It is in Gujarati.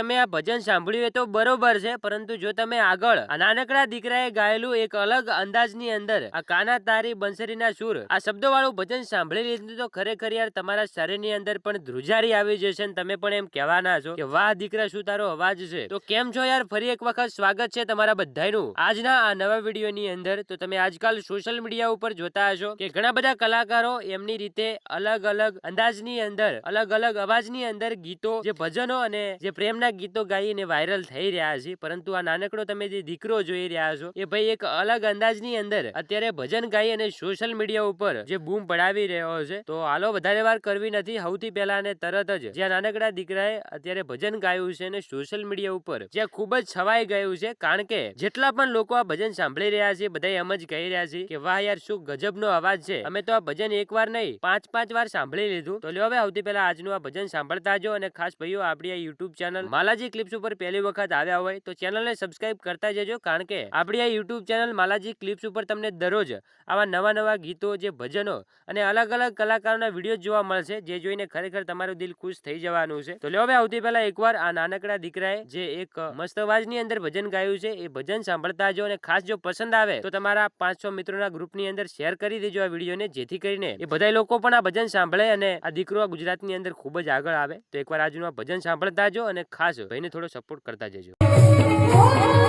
આ ભજન સાંભળ્યું એ તો બરોબર છે, પરંતુ જો તમે આગળ નાનકડા દીકરાએ ગાયેલું એક અલગ અંદાજની અંદર, આ કાના તારી બંસરીના સુર, આ શબ્દો ભજન સાંભળી લીધું તો ખરેખર યાર તમારા શરીરની અંદર પણ ધ્રુજારી આવી જશે તમે પણ એમ કહેવાના છો કે, વાહ, દીકરા શું તારો અવાજ છે? તો કેમ છો યાર? ફરી એક વખત સ્વાગત છે તમારા બધાનું આજના આ નવા વિડીયોની અંદર, તો તમે આજકાલ સોશિયલ મીડિયા ઉપર જોતા હશો કે, ઘણા બધા કલાકારો એમની રીતે અલગ અલગ અંદાજની અંદર, અલગ અલગ અવાજની અંદર ગીતો, જે ભજનો અને જે પ્રેમના ગીતો ગાઈને વાયરલ થઈ રહ્યા છે, પરંતુ આ નાનકડો તમે જે દીકરો જોઈ રહ્યા છો, એ ભાઈ એક અલગ અંદાજની અંદર અત્યારે ભજન ગાઈ અને સોશિયલ મીડિયા ઉપર જે બૂમ પડાવી રહ્યો છે, તો હાલો વધારે વાર કરવી નથી, સૌથી પહેલા અને તરત જ જ્યાં નાનકડા દીકરાએ અત્યારે ભજન ગાયું છે અને સોશિયલ મીડિયા ઉપર જ્યાં ખૂબ જ છવાઈ ગયું છે, કારણ કે જેટલા પણ લોકો આ ભજન સાંભળી રહ્યા છે બધા એમ જ કહી રહ્યા છે કે, વાહ યાર, શું ગજબનો અવાજ છે. અમે તો આ ભજન એક વાર નહીં પાંચ પાંચ વાર સાંભળી લીધું. તો લ્યો હવે સૌથી પહેલા આજનું આ ભજન સાંભળતા જો અને ખાસ ભાઈઓ, આપણી આ યુટ્યુબ ચેનલ માલાજી ક્લિપ્સ ઉપર પહેલી વખત આવ્યા હોય તો ચેનલને સબસ્ક્રાઇબ કરતા જજો, કારણ કે આપણી આ યુટ્યુબ ચેનલ માલાજી ક્લિપ્સ ઉપર તમને દરરોજ આવા નવા નવા ગીતો, જે ભજનો અને અલગ અલગ કલાકારોના વીડિયો જોવા મળશે, જે જોઈને ખરેખર તમારું દિલ ખુશ થઈ જવાનું છે. તો લ્યો હવે આવતી પહેલા એકવાર આ નાનકડા દીકરાએ જે એક મસ્ત અવાજની અંદર ભજન ગાયું છે, એ ભજન સાંભળતા જો અને ખાસ જો પસંદ આવે તો તમારા પાંચસો મિત્રોના ગ્રુપની અંદર શેર કરી દેજો આ વિડીયોને, જેથી કરીને એ બધા લોકો પણ આ ભજન સાંભળે અને આ દીકરો ગુજરાતની અંદર ખૂબ જ આગળ આવે. તો એકવાર આજનું આ ભજન સાંભળતા જો અને ખાસ ભાઈને થોડો સપોર્ટ કરતા જજો.